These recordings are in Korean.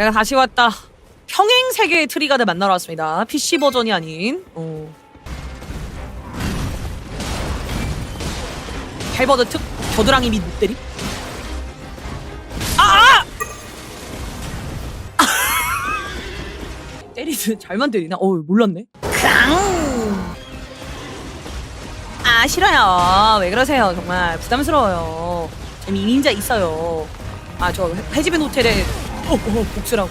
내가 다시 왔다. 평행 세계의 트리가드 만나러 왔습니다. PC 버전이 아닌. 어. 헬버드 특 겨드랑이 밑 목대리. 아! 아! 때리는 잘만 때리나? 어 몰랐네. 강. 아 싫어요. 왜 그러세요? 정말 부담스러워요. 재미 이민자 있어요. 아 저 해지벤 호텔에 어, 어 복수라고.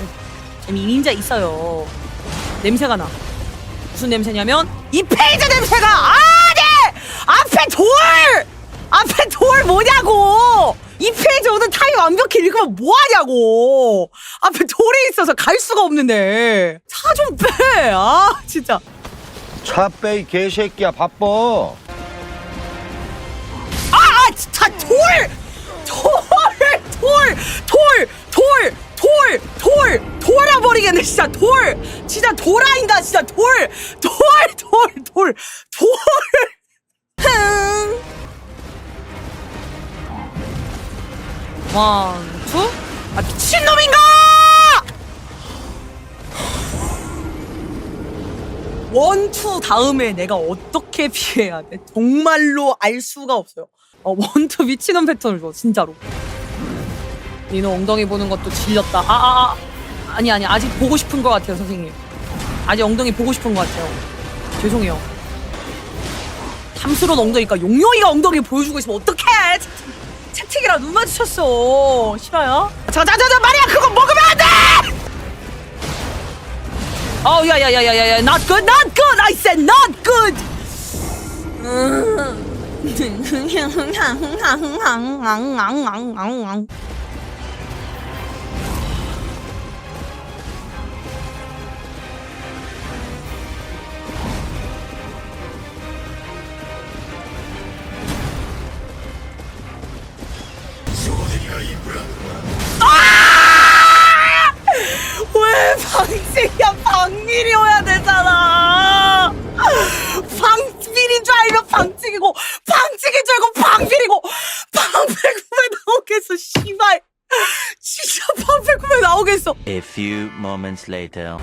재미 이민자 있어요. 냄새가 나. 무슨 냄새냐면 이 페이지 냄새가 아 네! 앞에 돌! 앞에 돌 뭐냐고! 이 페이지 오늘 타임 완벽히 읽으면 뭐하냐고! 앞에 돌이 있어서 갈 수가 없는데 차 좀 빼! 아 진짜 차 빼 이 개새끼야 바빠 아, 아 돌! 돌! 돌! 돌! 돌! 돌아버리겠네 진짜 돌! 진짜 돌아인다 진짜 돌! 돌! 돌! 돌! 돌! 흥! 원, 투? 아 미친놈인가! 원 투 다음에 내가 어떻게 피해야 돼? 정말로 알 수가 없어요. 어, 원 투 미치는 패턴을 줘, 진짜로. 니는 엉덩이 보는 것도 질렸다. 아, 아, 아. 아니, 아니, 아직 보고 싶은 것 같아요, 선생님. 아직 엉덩이 보고 싶은 것 같아요. 죄송해요. 탐스러운 엉덩이니까 용용이가 엉덩이 보여주고 있으면 어떡해! 채- 채팅이랑 눈 마주쳤어. 싫어요? 자, 자, 자, 자, 마리아, 그거 먹으면 안 돼! Oh yeah yeah yeah yeah yeah not good not good I said not good. 왜 방밀이고 방배구에 나오겠어 씨발 진짜 방배구에 나오겠어 A few moments later.